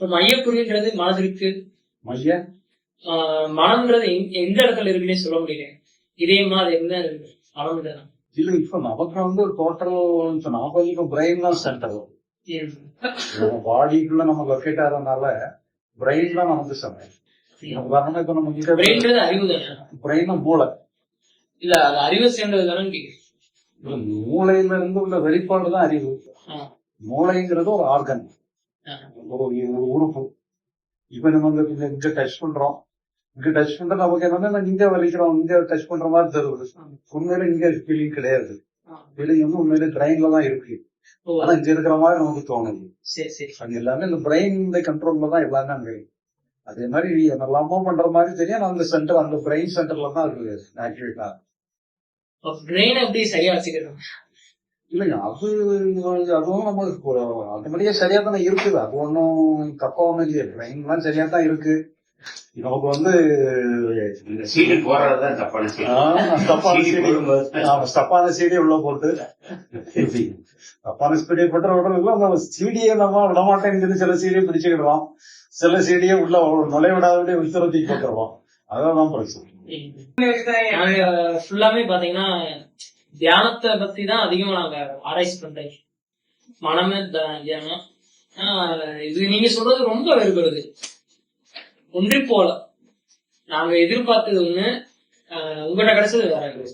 இப்ப மையக்குறின்றது மனதிற்கு மைய? மனம்ன்றது எந்த இடத்துல இருக்குன்னே சொல்ல முடியல. இதயமா அது எங்க இருக்கு. மனம் தானே இல்ல இப்ப நமக்கு வந்து டோட்டல் நாம இப்ப பிரெயின் தான் சென்டர் பாடிக்குள்ள நம்ம லொக்கேட் ஆகிறதுனால பிரெயின் தான் நமக்கு சமயம் உதாரணமா இப்ப நம்ம கிட்ட பிரெயின்றது அறிவு பிரெயின் மூளை. இல்ல அது அறிவு சேர்ந்தது தானே மூளையில இருந்து உள்ள வெளிப்பாடு தான் அறிவு. மூளைங்கிறது ஒரு ஆர்கன் ஆ. ஒரு ஒரு உறுப்பு. இப்ப நம்ம இங்க- டச் பண்றோம். இங்க டச் பண்ற நமக்கு என்னன்னா இங்க வலிக்கிறோம் இங்க டச் பண்ற மாதிரி தருவது உண்மையில இங்க ஃபீலிங் கிடையாது. ஃபீலிங் உண்மையில பிரெயின்ல தான் இருக்கு. ஆனா இங்க இருக்கிற மாதிரி நமக்கு தோணுது. அது எல்லாமே இந்த பிரெயின் கண்ட்ரோல்ல தான் எல்லாமே அங்க அதே மாதிரி என்னெல்லாமோ பண்ற மாதிரி தெரியும். அந்த சென்டர் அந்த பிரெயின் சென்டர்ல தான் இருக்கு. ஆக்டிவேட்டா பிரெயின் எப்படி சரியா வச்சுக்கணும்? இல்லைங்க அது அதுவும் நம்ம ஆட்டோமேட்டிக்கா சரியா தானே இருக்குது. அது ஒன்றும் தப்பா ஒன்றும் இல்லையா. பிரெயின்லாம் சரியா தான் இருக்கு. நமக்கு வந்து இந்த சீடு போடுறதுதான் தப்பான சீடு உள்ள போட்டு. தப்பான சீடியை போட்டு விடுறதுல அந்த சீடியை நம்ம விடமாட்டேன்னு சொல்லி சில சீடியை பிடிச்சுக்கிடுறோம் சில சீடியை உள்ள நுழைய விடாதபடி உத்தரத்தி போட்டுருவோம். அதான் பிரச்சனை. ஃபுல்லாமே பாத்தீங்கன்னா தியானத்தை பத்தி தான் அதிகமா நாங்க ஆராய்ச்சி பண்றோம். மனமே தியானம். ஆஹ் இது நீங்க சொல்றது ரொம்ப வேறுபடுது. ஒன்றி போல. நாங்க எதிர்பார்த்தது ஒண்ணு ஆஹ் கிடைச்சது வேற.